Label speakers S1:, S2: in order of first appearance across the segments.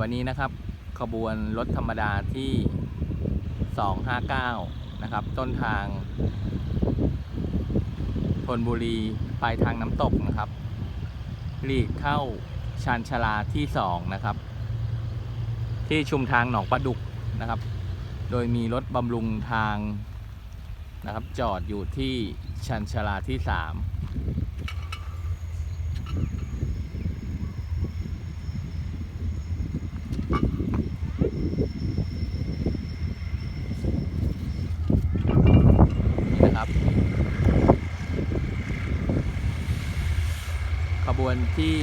S1: วันนี้นะครับขบวนรถธรรมดาที่ 259 นะครับ ต้นทางธนบุรีปลายทางน้ำตกนะครับหลีกเข้าชานชลาที่ 2 นะครับ ที่ชุมทางหนองประดุกนะครับ โดยมีรถบำรุงทางนะครับ จอดอยู่ที่ชันชลาที่ 3 นี่นะครับ ข บวนที่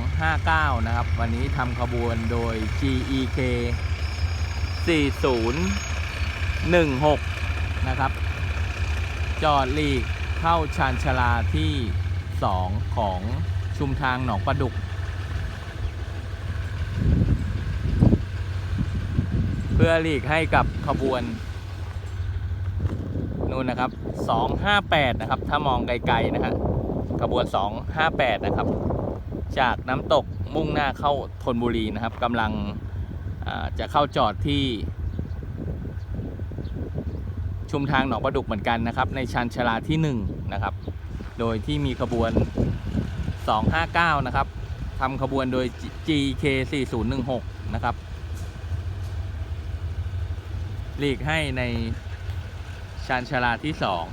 S1: 259 นะครับ วันนี้ทำขบวนโดย GEK 4016 นะครับ จอดหลีกเข้าชานชาลาที่ 2 ของชุมทางหนองประดุก เพื่อหลีกให้กับขบวนนู่นนะครับ 258 นะครับ ถ้ามองไกลๆนะฮะ ขบวน 258 นะครับ จากน้ำตกมุ่งหน้าเข้าธนบุรีนะครับกำลังจะเข้าจอดที่ ชุมทางหนองประดุกเหมือนกันนะครับ ในชันชลาที่ 1 นะครับ โดยที่มีขบวน 259 นะครับทำขบวนโดย GK 4016 นะครับหลีกให้ในชานชาลาที่สอง